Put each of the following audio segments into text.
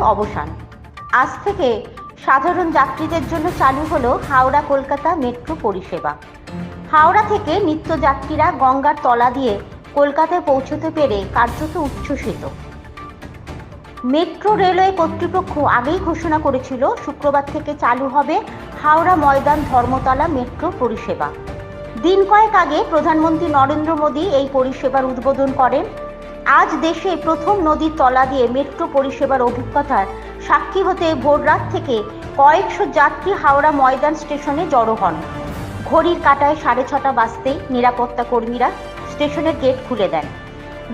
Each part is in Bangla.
অবসান। আজ থেকে সাধারণ যাত্রীদের জন্য চালু হলো হাওড়া কলকাতা মেট্রো পরিষেবা। হাওড়া থেকে নিত্যযাত্রীরা গঙ্গার তলা দিয়ে কলকাতায় পৌঁছতে পেরে কার্যত উচ্ছ্বসিত। মেট্রো রেলওয়ে কর্তৃপক্ষ আগেই ঘোষণা করেছিল, শুক্রবার থেকে চালু হবে হাওড়া ময়দান ধর্মতলা মেট্রো পরিষেবা। দিন কয়েক আগে প্রধানমন্ত্রী নরেন্দ্র মোদী এই পরিষেবার উদ্বোধন করেন। আজ দেশে প্রথম নদীর তলা দিয়ে মেট্রো পরিষেবার অভিজ্ঞতার সাক্ষী হতে ভোররাত থেকে কয়েকশো যাত্রী হাওড়া ময়দান স্টেশনে জড়ো হন। ঘড়ির কাটায় সাড়ে ছটা বাজতেই নিরাপত্তা কর্মীরা স্টেশনের গেট খুলে দেন।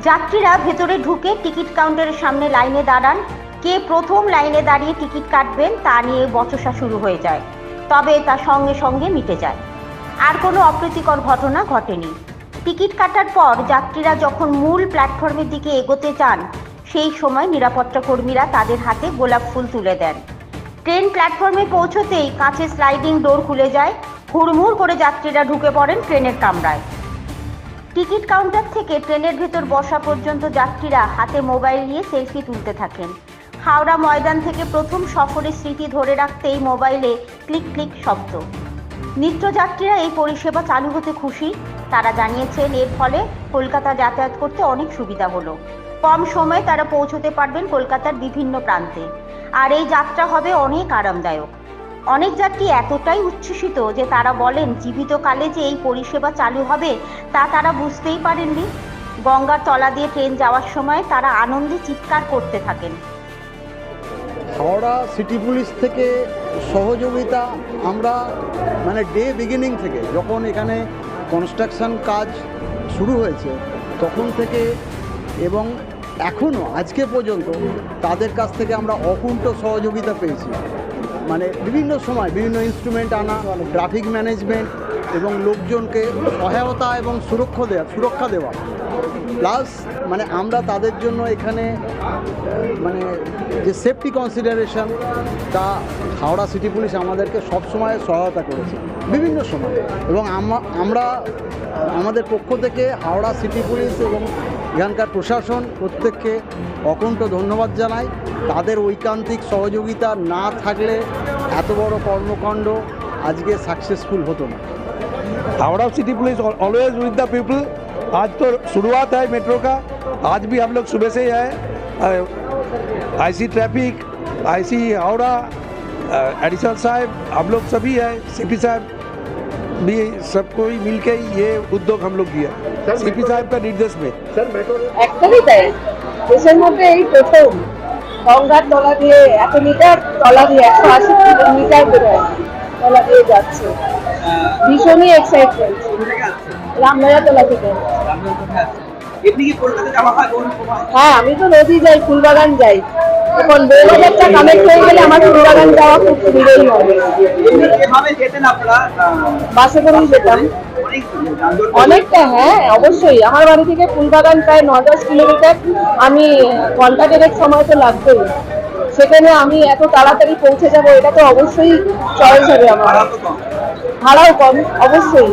যাত্রীরা ভেতরে ঢুকে টিকিট কাউন্টারের সামনে লাইনে দাঁড়ান। কে প্রথম লাইনে দাঁড়িয়ে টিকিট কাটবেন তা নিয়ে বচসা শুরু হয়ে যায়, তবে তা সঙ্গে সঙ্গে মিটে যায়। আর কোনো অপ্রীতিকর ঘটনা ঘটেনি। টিকিট কাটার পর যাত্রীরা যখন মূল প্ল্যাটফর্মের দিকে এগোতে চান, সেই সময় নিরাপত্তা কর্মীরা তাদের হাতে গোলাপ ফুল তুলে দেন। ট্রেন প্ল্যাটফর্মে পৌঁছতেই কাঁচের স্লাইডিং ডোর খুলে যায়, হুড়মুড় করে যাত্রীরা ঢুকে পড়েন ট্রেনের কামরায়। টিকিট কাউন্টার থেকে ট্রেনের ভেতর বসা পর্যন্ত যাত্রীরা হাতে মোবাইল নিয়ে সেলফি তুলতে থাকেন। হাওড়া ময়দান থেকে প্রথম সফরের স্মৃতি ধরে রাখতেই মোবাইলে ক্লিক ক্লিক শব্দ। নিত্যযাত্রীরা এই পরিষেবা চালু হতে খুশি। তারা জানিয়েছেন, এর ফলে কলকাতা যাতায়াত করতে অনেক সুবিধা হলো। কম সময়ে তারা পৌঁছতে পারবেন কলকাতার বিভিন্ন প্রান্তে। আর এই যাত্রা হবে অনেক আরামদায়ক। অনেক যাত্রী এতটাই উচ্ছ্বসিত যে তারা বলেন, জীবিত কালে যে এই পরিষেবা চালু হবে, তা তারা বুঝতেই পারেননি। গঙ্গার তলা দিয়ে ট্রেন যাওয়ার সময় তারা আনন্দে চিৎকার করতে থাকেন। হাওড়া সিটি পুলিশ থেকে সহযোগিতা আমরা মানে ডে বিগিনিং থেকে যখন এখানে কনস্ট্রাকশন কাজ শুরু হয়েছে, তখন থেকে এবং এখনও আজকে পর্যন্ত তাদের কাছ থেকে আমরা অকুণ্ঠ সহযোগিতা পেয়েছি। মানে বিভিন্ন সময় বিভিন্ন ইনস্ট্রুমেন্ট আনা ট্রাফিক ম্যানেজমেন্ট এবং লোকজনকে সহায়তা এবং সুরক্ষা দেওয়া সুরক্ষা দেওয়া। প্লাস মানে আমরা তাদের জন্য এখানে মানে যে সেফটি কনসিডারেশন তা হাওড়া সিটি পুলিশ আমাদেরকে সবসময় সহায়তা করেছে, বিভিন্ন সময়। এবং আমরা, আমাদের পক্ষ থেকে হাওড়া সিটি পুলিশ এবং এখানকার প্রশাসন প্রত্যেককে অকণ্ঠ ধন্যবাদ জানাই। তাদের ঐকান্তিক সহযোগিতা না থাকলে এত বড় কর্মকাণ্ড আজকে সাকসেসফুল হতো না। Howrah city police always with the people आज तो शुरुआत है मेट्रो का आज भी हम लोग सुबह से ही है IC traffic IC Howrah additional साहब हम लोग सभी है सीपी साहब भी सब कोई मिल के ये उद्योग हम लोग किया सीपी साहब का निर्देश में একদমই তাই দেশের মধ্যে এই প্রথম গঙ্গার তলা দিয়ে এত মিটার তলা দিয়ে একশো আশি মিটার বেরোয় তলা দিয়ে যাচ্ছে ভীষণই এক্সাইটমেন্ট রামনগর তলা থেকে হয়, আমি তো রোজই যাই, ফুলবাগান যাই। এখন বেলবাজারটা কানেক্ট হয়ে গেলে আমার ফুলবাগান যাওয়া খুব সুবিধাই হবে। বাসে করেই যেতাম। অনেকটা হ্যাঁ অবশ্যই। আমার বাড়ি থেকে ফুলবাগান প্রায় ন দশ কিলোমিটার। আমি ঘণ্টা দেড়েক সময় তো লাগবেই। সেখানে আমি এত তাড়াতাড়ি পৌঁছে যাব, এটা তো অবশ্যই চয়েস হবে আমার। ভাড়াও কম, অবশ্যই।